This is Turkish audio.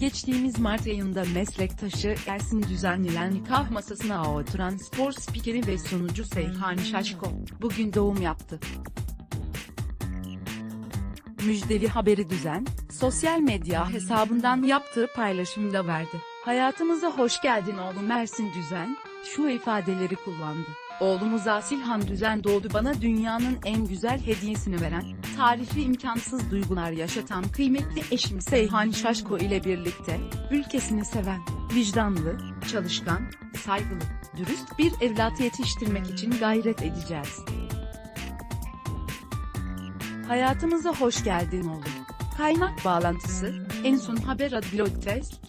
Geçtiğimiz Mart ayında meslektaşı Ersin düzenlenen nikah masasına oturan spor spikeri ve sunucu Seyhan Şaşko, bugün doğum yaptı. Müjdeli haberi düzen, sosyal medya hesabından yaptığı paylaşımda verdi. Hayatımıza hoş geldin oğlum Ersin Düzen, şu ifadeleri kullandı. Oğlumuz Asilhan Düzen doğdu bana dünyanın en güzel hediyesini veren, tarifi imkansız duygular yaşatan kıymetli eşim Seyhan Şaşko ile birlikte, ülkesini seven, vicdanlı, çalışkan, saygılı, dürüst bir evlat yetiştirmek için gayret edeceğiz. Hayatımıza hoş geldin oğlum. Kaynak bağlantısı, en son haber adblog test,